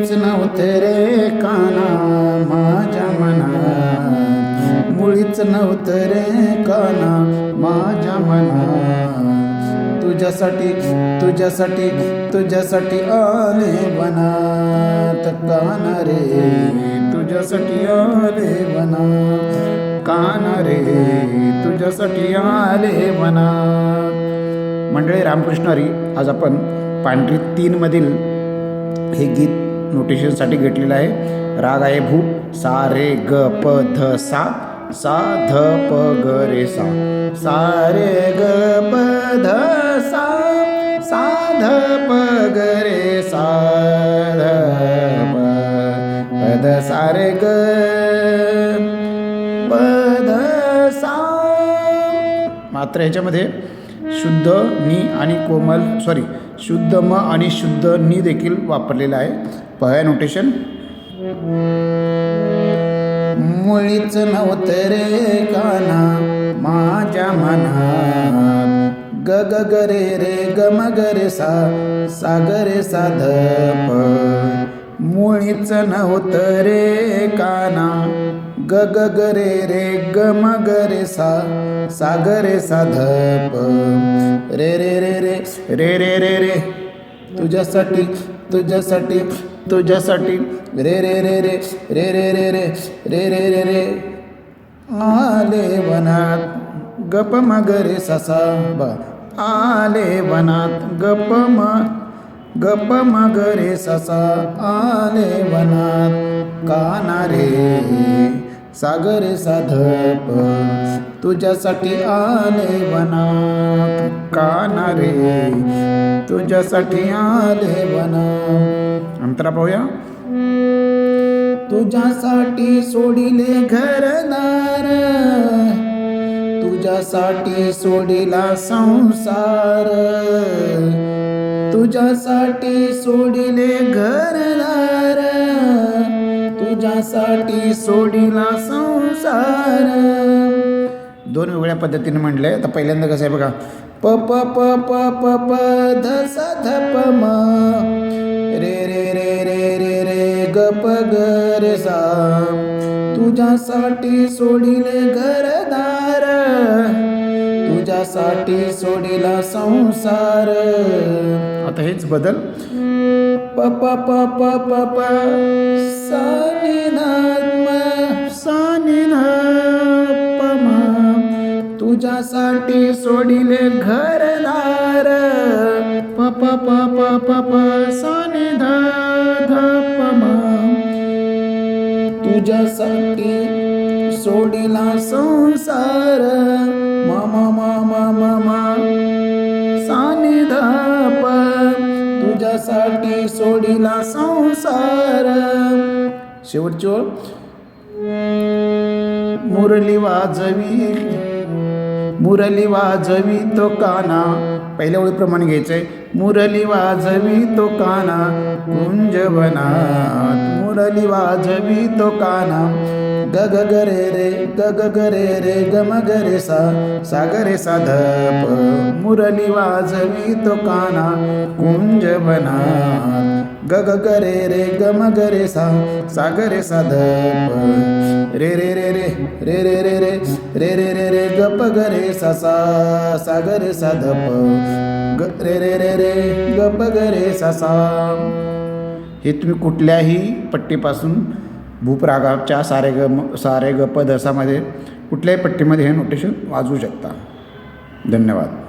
मुळीच नव्हते रे काना माझ्या मनात. मुळीच नव्हतं रे काना माझ्या मनात. तुझ्यासाठी तुझ्यासाठी तुझ्यासाठी आले बनात काना रे तुझ्यासाठी आले बनात काना रे तुझ्यासाठी आले बनात मंडळी रामकृष्ण हरी आज आपण पांढरी तीनमधील हे गीत नोटेशनसाठी घेतलेलं आहे. राग आहे भूप सा रे ग प ध सा. सा ध प ग रे सा. सा रे ग प ध सा. सा ध प ग रे सा. ध प प ध सा रे ग. प ध सा. मात्र ह्याच्यामध्ये शुद्ध नी आणि कोमल सॉरी शुद्ध म आणि शुद्ध नी देखील वापरलेलं आहे. पहा नोटेशन मुळीच नव्हतं रे काना माझ्या मना ग ग ग रे रे ग म ग रे सा सा ग रे सा मुळीच नव्हतं रे काना ग ग ग रे रे ग म ग रे सा सा ग रे सा ध प रे रे रे रे रे रे रे रे तुझ्यासाठी तुझ्यासाठी तुझ्यासाठी रे रे रे रे रे रे रे रे रे रे रे रे आले वनात गप मग रे ससा ब आले वनात गप म गप मग रे ससा आले वनात काना रे सागरे साधप तुझ्यासाठी आले बना काना रे तुझ्यासाठी आले वनात. अंतरा पाहूया. तुझ्यासाठी सोडिले घरदार तुझ्यासाठी सोडिला संसार. तुझ्यासाठी सोडिले घरदार साठी सोडिला संसार दोन वेगळ्या पद्धतीने म्हणलंय आता पहिल्यांदा कसं आहे बघा प प प प प प ध स ध प म रे रे रे रे रे रे ग प ग रे सा तुझ्यासाठी सोडिले घरदार तुझ्यासाठी सोडिला संसार आता हेच बदल प प प प प प तुझ्यासाठी सोडिले प प प पप साने धा धा पमा. तुझ्यासाठी सोडिला संसार. मामा मामा मामा सोडिला संसार. शेवटची ओळ. मुरली वाजवी मुरली वाजवी तो काना. पहिल्या ओळीप्रमाणे घ्यायचंय. मुरली वाजवी तो काना कुंजवनात. मुरली वाजवी तो काना. ग ग ग रे रे ग ग ग रे रे ग म ग रे सा सा ग रे सा ध प मुरली वाजवी तो काना कुंज ग ग ग रे रे ग म ग रे सा सा ग रे सा ध प रे रे रे रे रे रे रे रे रे रे रे रे ग प ग रे सा सा सा ग रे सा ध प ग रे रे रे रे ग ग रे सा सा हे तुम्ही कुठल्याही पट्टीपासून भूपरागाच्या सारे ग म सारे ग पदसामध्ये कुठल्याही पट्टीमध्ये हे नोटेशन वाजवू शकता. धन्यवाद.